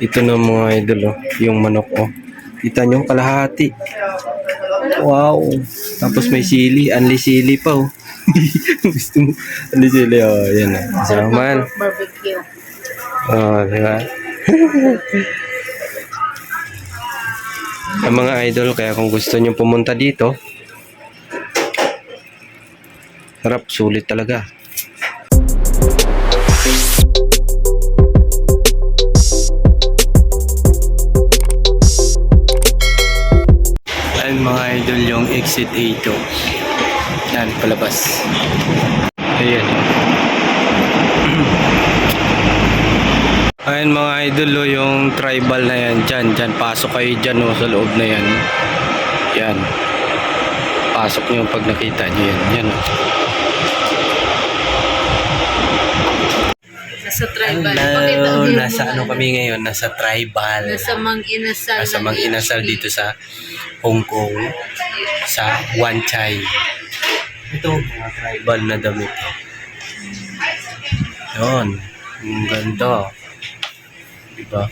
Ito na mga idol, oh. yung manok, oh. Kita nyo, kalahati. Wow. Tapos may sili, anli sili pa, oh. Gusto mo, anli sili, oh. Yan, oh. Saman. Barbecue. Oh, di? Ang mga idol, kaya kung gusto nyo pumunta dito, harap, sulit talaga. Idol yung exit A2. Yan, palabas. Ayan. Ayan mga idol oh, yung tribal na yan dyan. Dyan, pasok kayo dyan oh, sa loob na yan. Yan. Pasok nyo pag nakita nyo yan. Yan oh. Nasa tribal. Hello, nasa ano kami ngayon? Nasa tribal. Nasa Mang Inasal. Nasa ng Mang Inasal dito sa Hong Kong. Sa Wan Chai. Ito, mga tribal na damit. Yun. Ang ganda. Diba?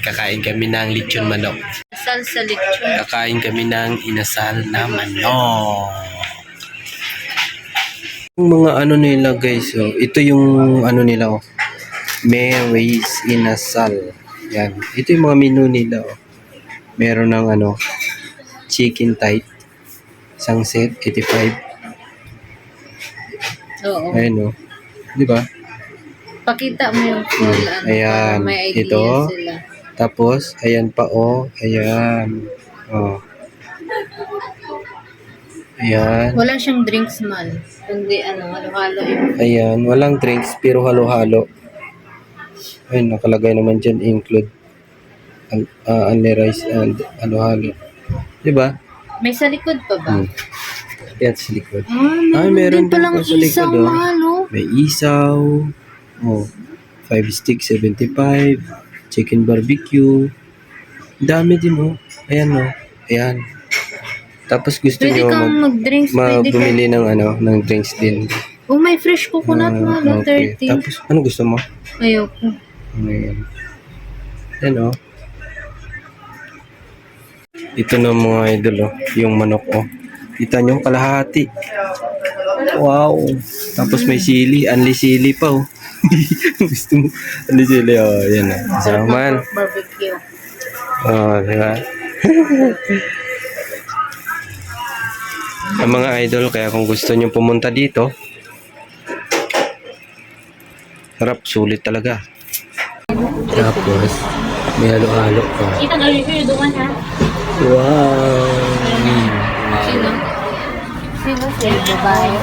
Kakain kami ng lechon manok. Inasal sa lechon. Kakain kami ng inasal na manok. Yung mga ano nila guys, oh, ito yung ano nila oh. Mary's inasal. Yan. Ito yung mga menu nila oh. Meron ng ano chicken type. Isang set, 85. Oo. Ayun oh. Di ba? Pakita mo yung full. Ano, Ayan. may idea Ito. sila. Tapos, ayan pa oh. Ayan. Oh. Ayan. Wala siyang drinks man. Kundi ano, halo-halo yung Ayan, walang drinks pero halo-halo. Ayun, nakalagay naman dyan include uh, only rice and halo-halo. Diba? May sa likod pa ba? Hmm. Yan sa likod. Ah, Ay, meron din palang sa likod, oh. mahalo. May isaw. Oh, 5 stick 75. Chicken barbecue. Dami din oh. Ayan oh. Ayan. Tapos gusto Pwede nyo kang mag, mag-drinks. ma- pwede ka. bumili ng ano, ng drinks din. Oh, may fresh coconut mahalo. okay. 30. Tapos, ano gusto mo? Ayoko. Ayan. Yan o. Ito na mga idol oh, yung manok oh. Kita nyo, kalahati. Wow. Tapos may sili, anli sili pa oh. Gusto mo, anli sili oh. Yan oh. Saman. Barbecue. Oh, di ba? Ang mga idol, kaya kung gusto nyo pumunta dito, harap, sulit talaga. Tapos, may halo-halo pa. Kita na review doon ha. Wow! Sino? Sino? Si babae.